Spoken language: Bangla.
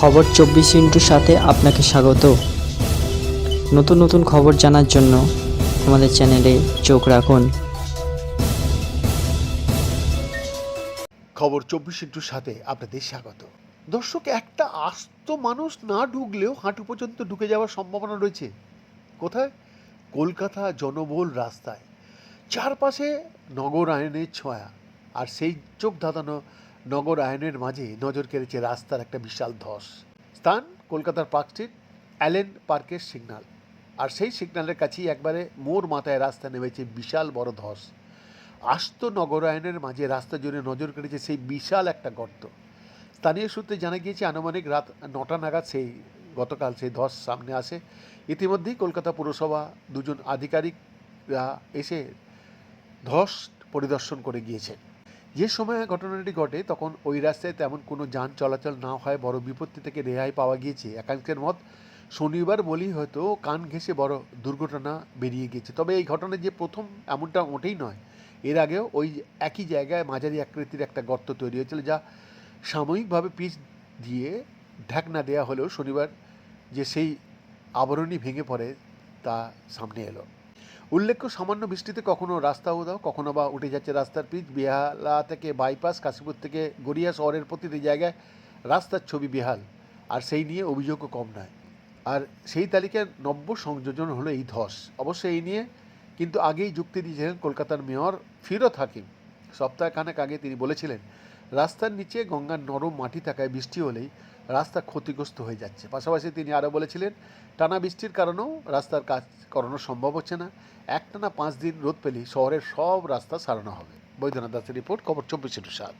খবর চব্বিশ ইন্টুর সাথে আপনাকে স্বাগত। নতুন নতুন খবর জানার জন্য আমাদের চ্যানেলে চোখ রাখুন। খবর চব্বিশ ইন্টুর সাথে আপনাদের স্বাগত। দর্শক, একটা আস্ত মানুষ না ঢুকলেও হাঁটু পর্যন্ত ঢুকে যাওয়ার সম্ভাবনা রয়েছে। কোথায়? কলকাতা জনবহুল রাস্তায়। চারপাশে নগর আয়নের ছোঁয়া। আর সেই চোখ ধাঁধানো নগর আয়নের মাঝে নজর কেড়েছে রাস্তার একটা বিশাল ধস। স্থান কলকাতার পার্ক স্ট্রিট, অ্যালেন পার্কের সিগন্যাল আর সেই সিগন্যালের কাছেই একবারে মোর মাথায় রাস্তা নেমেছে বিশাল বড় ধস। আস্ত নগরায়নের মাঝে রাস্তা জুড়ে নজর কেড়েছে সেই বিশাল একটা গর্ত। স্থানীয় সূত্রে জানা গিয়েছে, আনুমানিক রাত নটা নাগাদ সেই গতকাল সেই ধস সামনে আসে। ইতিমধ্যেই কলকাতা পুরসভা দুজন আধিকারিকরা এসে ধস পরিদর্শন করে গিয়েছেন। যে সময় ঘটনাটি ঘটে, তখন ওই রাস্তায় তেমন কোনো যান চলাচল না হয় বড় বিপত্তি থেকে রেহাই পাওয়া গিয়েছে। একাংশের মত, শনিবার বলেই হয়তো কান ঘেঁষে বড় দুর্ঘটনা বেরিয়ে গিয়েছে। তবে এই ঘটনা যে প্রথম এমনটা মোটেই নয়। এর আগেও ওই একই জায়গায় মাঝারি আকৃতির একটা গর্ত তৈরি হয়েছিল, যা সাময়িকভাবে পিচ দিয়ে ঢাকনা দেওয়া হলেও শনিবার যে সেই আবরণী ভেঙে পড়ে তা সামনে এলো। উল্লেখ্য, সামান্য বৃষ্টিতে কখনো রাস্তা উদাও কখনো বা উঠে যাচ্ছে রাস্তার পিচ। বেহালা থেকে বাইপাস, কাশীপুর থেকে গড়িয়া শহরের প্রতিটি জায়গায় রাস্তার ছবি বেহাল। আর সেই নিয়ে অভিযোগও কম নয়। আর সেই তালিকায় নব্য সংযোজন হলো এই ধস। অবশ্য এই নিয়ে কিন্তু আগেই যুক্তি দিয়েছিলেন কলকাতার মেয়র ফিরত হাকিম। সপ্তাহখানেক আগে তিনি বলেছিলেন, রাস্তার নিচে গঙ্গার নরম মাটি থাকায় বৃষ্টি হলেই রাস্তা ক্ষতিগ্রস্ত হয়ে যাচ্ছে। পাশাপাশি তিনি আরও বলেছিলেন, টানা বৃষ্টির কারণেও রাস্তার কাজ করানো সম্ভব হচ্ছে না। একটানা পাঁচ দিন রোদ পেলেই শহরের সব রাস্তা সারানো হবে। বৈদ্যনাথ দাসের রিপোর্ট, খবর চব্বিশ সাত।